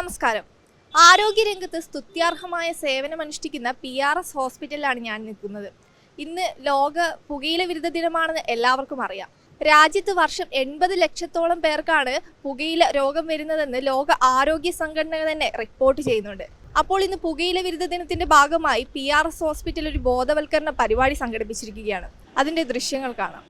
നമസ്കാരം. ആരോഗ്യരംഗത്ത് സ്തുത്യാർഹമായ സേവനമനുഷ്ഠിക്കുന്ന പി ആർ എസ് ഹോസ്പിറ്റലിലാണ് ഞാൻ നിൽക്കുന്നത്. ഇന്ന് ലോക പുകയില വിരുദ്ധ ദിനമാണെന്ന് എല്ലാവർക്കും അറിയാം. രാജ്യത്ത് വർഷം എൺപത് ലക്ഷത്തോളം പേർക്കാണ് പുകയില രോഗം വരുന്നതെന്ന് ലോക ആരോഗ്യ സംഘടന തന്നെ റിപ്പോർട്ട് ചെയ്യുന്നുണ്ട്. അപ്പോൾ ഇന്ന് പുകയില വിരുദ്ധ ദിനത്തിന്റെ ഭാഗമായി പി ആർ എസ് ഹോസ്പിറ്റൽ ഒരു ബോധവൽക്കരണ പരിപാടി സംഘടിപ്പിച്ചിരിക്കുകയാണ്. അതിന്റെ ദൃശ്യങ്ങൾ കാണാം.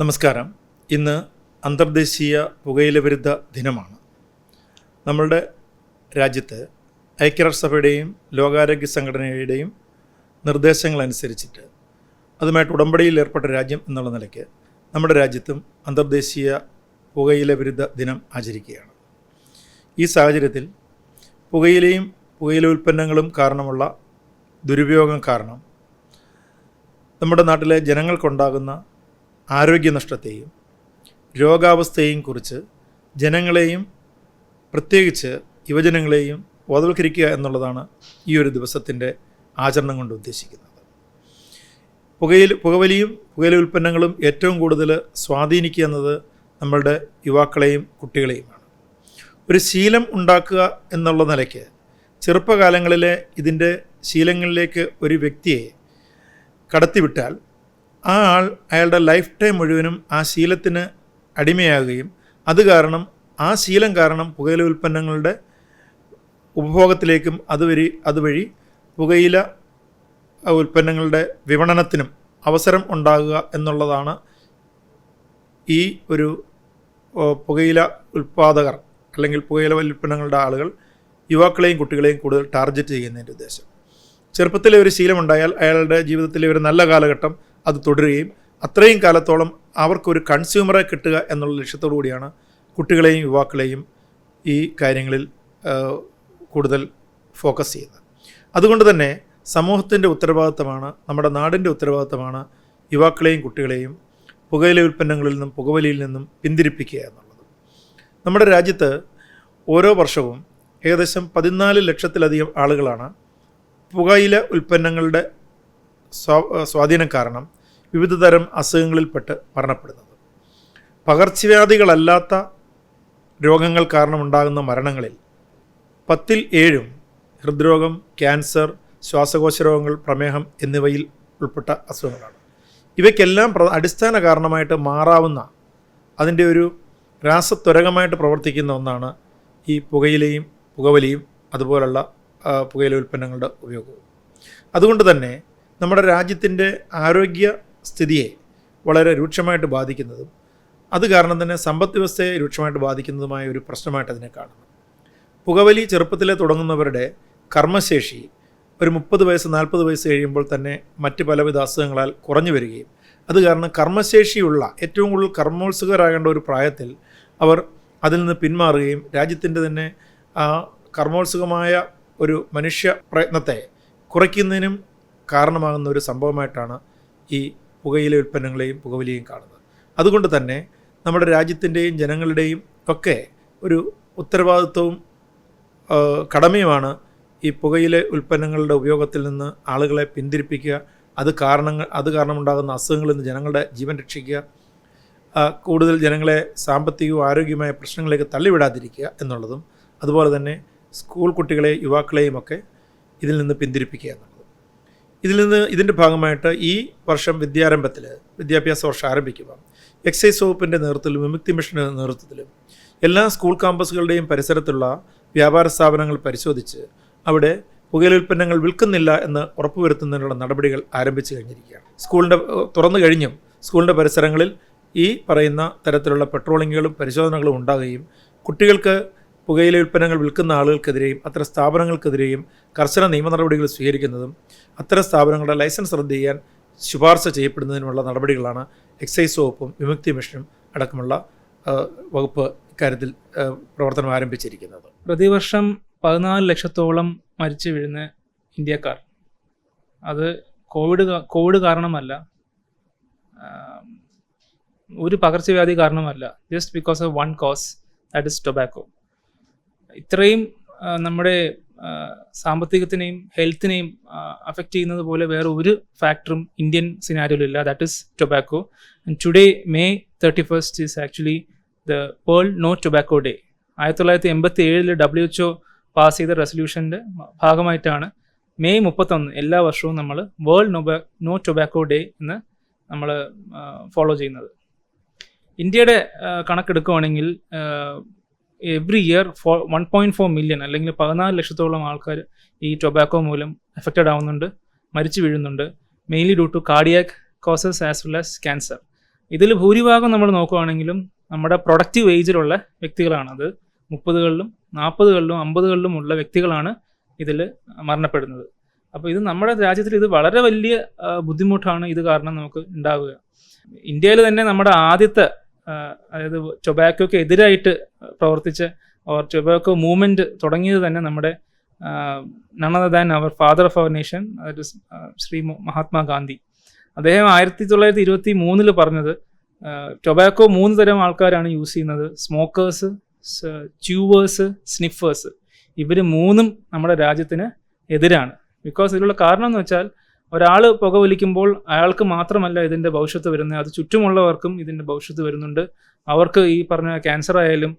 നമസ്കാരം. ഇന്ന് അന്തർദേശീയ പുകയില വിരുദ്ധ ദിനമാണ്. നമ്മളുടെ രാജ്യത്ത് ഐക്യരാഷ്ട്രസഭയുടെയും ലോകാരോഗ്യ സംഘടനയുടെയും നിർദ്ദേശങ്ങളനുസരിച്ചിട്ട് അതുമായിട്ട് ഉടമ്പടിയിൽ ഏർപ്പെട്ട രാജ്യം എന്നുള്ള നിലയ്ക്ക് നമ്മുടെ രാജ്യത്തും അന്തർദേശീയ പുകയില വിരുദ്ധ ദിനം ആചരിക്കുകയാണ്. ഈ സാഹചര്യത്തിൽ പുകയിലയും പുകയില ഉൽപ്പന്നങ്ങളും കാരണമുള്ള ദുരുപയോഗം കാരണം നമ്മുടെ നാട്ടിലെ ജനങ്ങൾക്കുണ്ടാകുന്ന ആരോഗ്യനഷ്ടത്തെയും രോഗാവസ്ഥയെയും കുറിച്ച് ജനങ്ങളെയും പ്രത്യേകിച്ച് യുവജനങ്ങളെയും ബോധവൽക്കരിക്കുക എന്നുള്ളതാണ് ഈ ഒരു ദിവസത്തിന്റെ ആചരണം കൊണ്ട് ഉദ്ദേശിക്കുന്നത്. പുകയിൽ പുകവലിയും പുകയില ഉൽപ്പന്നങ്ങളും ഏറ്റവും കൂടുതൽ സ്വാധീനിക്കുക എന്നത് നമ്മളുടെ യുവാക്കളെയും കുട്ടികളെയുമാണ്. ഒരു ശീലം ഉണ്ടാക്കുക എന്നുള്ള നിലയ്ക്ക് ചെറുപ്പകാലങ്ങളിലെ ഇതിന്റെ ശീലങ്ങളിലേക്ക് ഒരു വ്യക്തിയെ കടത്തിവിട്ടാൽ ആ ആൾ അയാളുടെ ലൈഫ് ടൈം മുഴുവനും ആ ശീലത്തിന് അടിമയാകുകയും അത് കാരണം ആ ശീലം കാരണം പുകയില ഉൽപ്പന്നങ്ങളുടെ ഉപഭോഗത്തിലേക്കും അതുവഴി അതുവഴി പുകയില ഉൽപ്പന്നങ്ങളുടെ വിപണനത്തിനും അവസരം ഉണ്ടാകുക എന്നുള്ളതാണ് ഈ ഒരു പുകയില ഉൽപ്പാദകർ അല്ലെങ്കിൽ പുകയില ഉൽപ്പന്നങ്ങളുടെ ആളുകൾ യുവാക്കളെയും കുട്ടികളെയും കൂടുതൽ ടാർഗറ്റ് ചെയ്യുന്നതിന്റെ ഉദ്ദേശം. ചെറുപ്പത്തിലെ ഒരു ശീലമുണ്ടായാൽ അയാളുടെ ജീവിതത്തിലെ ഒരു നല്ല കാലഘട്ടം അത് തുടരുകയും അത്രയും കാലത്തോളം അവർക്കൊരു കൺസ്യൂമറെ കിട്ടുക എന്നുള്ള ലക്ഷ്യത്തോടു കൂടിയാണ് കുട്ടികളെയും യുവാക്കളെയും ഈ കാര്യങ്ങളിൽ കൂടുതൽ ഫോക്കസ് ചെയ്യുന്നത്. അതുകൊണ്ട് തന്നെ സമൂഹത്തിന്റെ ഉത്തരവാദിത്തമാണ് നമ്മുടെ നാടിന്റെ ഉത്തരവാദിത്തമാണ് യുവാക്കളെയും കുട്ടികളെയും പുകയില ഉൽപ്പന്നങ്ങളിൽ നിന്നും പുകവലിയിൽ നിന്നും പിന്തിരിപ്പിക്കുക എന്നുള്ളത്. നമ്മുടെ രാജ്യത്ത് ഓരോ വർഷവും ഏകദേശം പതിനാല് ലക്ഷത്തിലധികം ആളുകളാണ് പുകയില ഉൽപ്പന്നങ്ങളുടെ സ്വാധീനം കാരണം വിവിധ തരം അസുഖങ്ങളിൽപ്പെട്ട് മരണപ്പെടുന്നത്. പകർച്ചവ്യാധികളല്ലാത്ത രോഗങ്ങൾ കാരണമുണ്ടാകുന്ന മരണങ്ങളിൽ പത്തിൽ ഏഴും ഹൃദ്രോഗം ക്യാൻസർ ശ്വാസകോശ രോഗങ്ങൾ പ്രമേഹം എന്നിവയിൽ ഉൾപ്പെട്ട അസുഖങ്ങളാണ്. ഇവയ്ക്കെല്ലാം അടിസ്ഥാന കാരണമായിട്ട് മാറാവുന്ന അതിന്റെ ഒരു രാസത്വരകമായിട്ട് പ്രവർത്തിക്കുന്ന ഒന്നാണ് ഈ പുകയിലയും പുകവലിയും അതുപോലുള്ള പുകയില ഉൽപ്പന്നങ്ങളുടെ ഉപയോഗവും. അതുകൊണ്ട് തന്നെ നമ്മുടെ രാജ്യത്തിന്റെ ആരോഗ്യ സ്ഥിതിയെ വളരെ രൂക്ഷമായിട്ട് ബാധിക്കുന്നതും അത് കാരണം തന്നെ സമ്പദ് വ്യവസ്ഥയെ രൂക്ഷമായിട്ട് ബാധിക്കുന്നതുമായ ഒരു പ്രശ്നമായിട്ട് അതിനെ കാണുന്നു. പുകവലി ചെറുപ്പത്തിലെ തുടങ്ങുന്നവരുടെ കർമ്മശേഷി ഒരു മുപ്പത് വയസ്സ് നാൽപ്പത് വയസ്സ് കഴിയുമ്പോൾ തന്നെ മറ്റ് പലവിധ അസുഖങ്ങളാൽ കുറഞ്ഞു വരികയും അത് കാരണം കർമ്മശേഷിയുള്ള ഏറ്റവും കൂടുതൽ കർമ്മോത്സുകരാകേണ്ട ഒരു പ്രായത്തിൽ അവർ അതിൽ നിന്ന് പിന്മാറുകയും രാജ്യത്തിന്റെ തന്നെ ആ കർമ്മോത്സുകമായ ഒരു മനുഷ്യ പ്രയത്നത്തെ കുറയ്ക്കുന്നതിനും കാരണമാകുന്ന ഒരു സംഭവമായിട്ടാണ് ഈ പുകയില ഉൽപ്പന്നങ്ങളെയും പുകവലിയും കാണുന്നത്. അതുകൊണ്ട് തന്നെ നമ്മുടെ രാജ്യത്തിന്റെയും ജനങ്ങളുടെയും ഒക്കെ ഒരു ഉത്തരവാദിത്വവും കടമയുമാണ് ഈ പുകയില ഉൽപ്പന്നങ്ങളുടെ ഉപയോഗത്തിൽ നിന്ന് ആളുകളെ പിന്തിരിപ്പിക്കുക. അത് കാരണങ്ങൾ അത് കാരണമുണ്ടാകുന്ന അസുഖങ്ങളിൽ നിന്ന് ജനങ്ങളുടെ ജീവൻ രക്ഷിക്കുക. കൂടുതൽ ജനങ്ങളെ സാമ്പത്തികവും ആരോഗ്യമായ പ്രശ്നങ്ങളിലേക്ക് തള്ളിവിടാതിരിക്കുക എന്നുള്ളതും അതുപോലെ തന്നെ സ്കൂൾ കുട്ടികളെ യുവാക്കളെയും ഒക്കെ ഇതിൽ നിന്ന് പിന്തിരിപ്പിക്കുക ഇതിൽ നിന്ന് ഇതിന്റെ ഭാഗമായിട്ട് ഈ വർഷം വിദ്യാരംഭത്തിൽ വിദ്യാഭ്യാസ വർഷം ആരംഭിക്കുമ്പോൾ എക്സൈസ് വകുപ്പിന്റെ നേതൃത്വത്തിലും വിമുക്തി മിഷന്റെ നേതൃത്വത്തിലും എല്ലാ സ്കൂൾ ക്യാമ്പസുകളുടെയും പരിസരത്തുള്ള വ്യാപാര സ്ഥാപനങ്ങൾ പരിശോധിച്ച് അവിടെ പുകയില ഉൽപ്പന്നങ്ങൾ വിൽക്കുന്നില്ല എന്ന് ഉറപ്പുവരുത്തുന്നതിനുള്ള നടപടികൾ ആരംഭിച്ചു കഴിഞ്ഞിരിക്കുകയാണ്. സ്കൂളിന്റെ തുറന്നു കഴിഞ്ഞും സ്കൂളിന്റെ പരിസരങ്ങളിൽ ഈ പറയുന്ന തരത്തിലുള്ള പെട്രോളിങ്ങുകളും പരിശോധനകളും ഉണ്ടാകുകയും കുട്ടികൾക്ക് പുകയില ഉൽപ്പന്നങ്ങൾ വിൽക്കുന്ന ആളുകൾക്കെതിരെയും അത്തരം സ്ഥാപനങ്ങൾക്കെതിരെയും കർശന നിയമ നടപടികൾ സ്വീകരിക്കുന്നതും അത്തരം സ്ഥാപനങ്ങളുടെ ലൈസൻസ് റദ്ദ് ചെയ്യാൻ ശുപാർശ ചെയ്യപ്പെടുന്നതിനുമുള്ള നടപടികളാണ് എക്സൈസ് വകുപ്പും വിമുക്തി മിഷനും അടക്കമുള്ള വകുപ്പ് ഇക്കാര്യത്തിൽ പ്രവർത്തനം ആരംഭിച്ചിരിക്കുന്നത്. പ്രതിവർഷം പതിനാല് ലക്ഷത്തോളം മരിച്ചു വീഴുന്ന ഇന്ത്യക്കാർ. അത് കോവിഡ് കോവിഡ് കാരണമല്ല ഒരു പകർച്ചവ്യാധി കാരണമല്ല just because of one cause that is tobacco ഇത്രയും നമ്മുടെ സാമ്പത്തികത്തിനെയും ഹെൽത്തിനെയും അഫക്റ്റ് ചെയ്യുന്നത് പോലെ വേറെ ഒരു ഫാക്ടറും Indian സിനാരിയോയിലില്ല that is tobacco and today May thirty first is actually the pearl no tobacco day ആയിരത്തി തൊള്ളായിരത്തി എൺപത്തി ഏഴിൽ ഡബ്ല്യു എച്ച് പാസ് ചെയ്ത റെസൊല്യൂഷന്റെ ഭാഗമായിട്ടാണ് മെയ് മുപ്പത്തൊന്ന് എല്ലാ വർഷവും നമ്മൾ വേൾഡ് നൊബാ നോ ടൊബാക്കോ ഡേ എന്ന് നമ്മൾ ഫോളോ ചെയ്യുന്നത്. ഇന്ത്യയുടെ കണക്കെടുക്കുകയാണെങ്കിൽ every year four one point four million അല്ലെങ്കിൽ പതിനാല് ലക്ഷത്തോളം ആൾക്കാർ ഈ ടൊബാക്കോ മൂലം എഫക്റ്റഡ് ആവുന്നുണ്ട് മരിച്ചു വീഴുന്നുണ്ട് mainly due to cardiac causes as well as cancer ഇതിൽ ഭൂരിഭാഗം നമ്മൾ നോക്കുകയാണെങ്കിലും നമ്മുടെ പ്രൊഡക്റ്റീവ് ഏജിലുള്ള വ്യക്തികളാണ് അത് മുപ്പതുകളിലും നാൽപ്പതുകളിലും അമ്പതുകളിലും ഉള്ള വ്യക്തികളാണ് ഇതിൽ മരണപ്പെടുന്നത്. അപ്പോൾ ഇത് നമ്മുടെ രാജ്യത്തിൽ ഇത് വളരെ വലിയ ബുദ്ധിമുട്ടാണ്. ഇത് കാരണം നമുക്ക് ഉണ്ടാവുക. ഇന്ത്യയിൽ തന്നെ നമ്മുടെ ആദ്യത്തെ അതായത് ടൊബാക്കോയ്ക്ക് എതിരായിട്ട് പ്രവർത്തിച്ച അവർ ടൊബാക്കോ മൂവ്മെന്റ് തുടങ്ങിയത് തന്നെ നമ്മുടെ നണദ than our father of our nation അതായത് ശ്രീ മഹാത്മാഗാന്ധി അദ്ദേഹം ആയിരത്തി തൊള്ളായിരത്തി ഇരുപത്തി മൂന്നിൽ പറഞ്ഞത് ടൊബാക്കോ മൂന്ന് തരം ആൾക്കാരാണ് യൂസ് ചെയ്യുന്നത്. Smokers chewers sniffers. ഇവർ മൂന്നും നമ്മുടെ രാജ്യത്തിന് എതിരാണ്. ബിക്കോസ് ഇതിലുള്ള കാരണം എന്ന് വെച്ചാൽ ഒരാൾ പുക വലിക്കുമ്പോൾ അയാൾക്ക് മാത്രമല്ല ഇതിന്റെ ഭവിഷ്യത്ത് വരുന്നത്. അത് ചുറ്റുമുള്ളവർക്കും ഇതിന്റെ ഭവിഷ്യത്ത് വരുന്നുണ്ട്. അവർക്ക് ഈ പറഞ്ഞ ക്യാൻസർ ആയാലും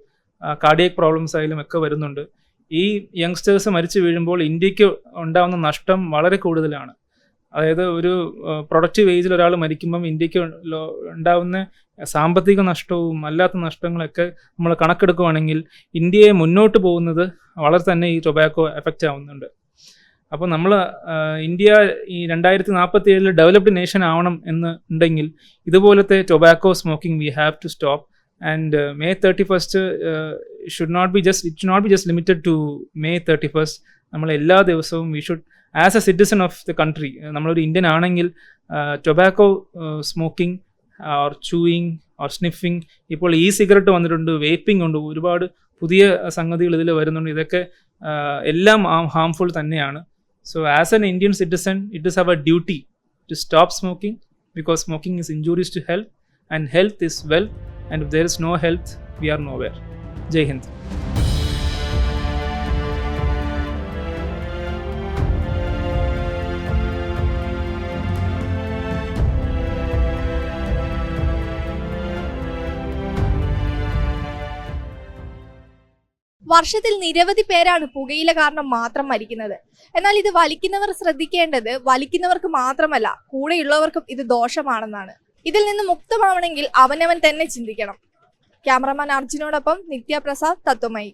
കാർഡിയക് പ്രോബ്ലംസ് ആയാലും ഒക്കെ വരുന്നുണ്ട്. ഈ യങ്സ്റ്റേഴ്സ് മരിച്ചു വീഴുമ്പോൾ ഇന്ത്യയ്ക്ക് ഉണ്ടാകുന്ന നഷ്ടം വളരെ കൂടുതലാണ്. അതായത് ഒരു പ്രൊഡക്റ്റീവ് ഏജിൽ ഒരാൾ മരിക്കുമ്പം ഇന്ത്യയ്ക്ക് ഉണ്ടാകുന്ന സാമ്പത്തിക നഷ്ടവും അല്ലാത്ത നഷ്ടങ്ങളൊക്കെ നമ്മൾ കണക്കെടുക്കുകയാണെങ്കിൽ ഇന്ത്യയെ മുന്നോട്ട് പോകുന്നത് വളരെ തന്നെ ഈ ടൊബാക്കോ എഫക്റ്റ് ആവുന്നുണ്ട്. അപ്പോൾ നമ്മൾ ഇന്ത്യ ഈ രണ്ടായിരത്തി നാൽപ്പത്തി ഏഴിൽ ഡെവലപ്ഡ് നേഷൻ ആവണം എന്ന് ഉണ്ടെങ്കിൽ ഇതുപോലത്തെ tobacco smoking we have to stop and May thirty first should not be just it not be just limited to May thirty first നമ്മൾ എല്ലാ ദിവസവും we should as a citizen of the country നമ്മളൊരു Indian ആണെങ്കിൽ tobacco smoking or chewing or sniffing ഇപ്പോൾ e cigarette വന്നിട്ടുണ്ട് vaping ഉണ്ട് ഒരുപാട് പുതിയ സംഗതികൾ ഇതിൽ വരുന്നുണ്ട്. ഇതൊക്കെ എല്ലാം ഹാംഫുൾ തന്നെയാണ്. So, as an Indian citizen, it is our duty to stop smoking because smoking is injurious to health and health is wealth and if there is no health, we are nowhere. Jai Hind. വർഷത്തിൽ നിരവധി പേരാണ് പുകയില കാരണം മാത്രം മരിക്കുന്നത്. എന്നാൽ ഇത് വലിക്കുന്നവർ ശ്രദ്ധിക്കേണ്ടത് വലിക്കുന്നവർക്ക് മാത്രമല്ല കൂടെയുള്ളവർക്കും ഇത് ദോഷമാണെന്നാണ്. ഇതിൽ നിന്ന് മുക്തമാവണമെങ്കിൽ അവനവൻ തന്നെ ചിന്തിക്കണം. ക്യാമറമാൻ അർജുനോടൊപ്പം നിത്യപ്രസാദ് തത്വമയി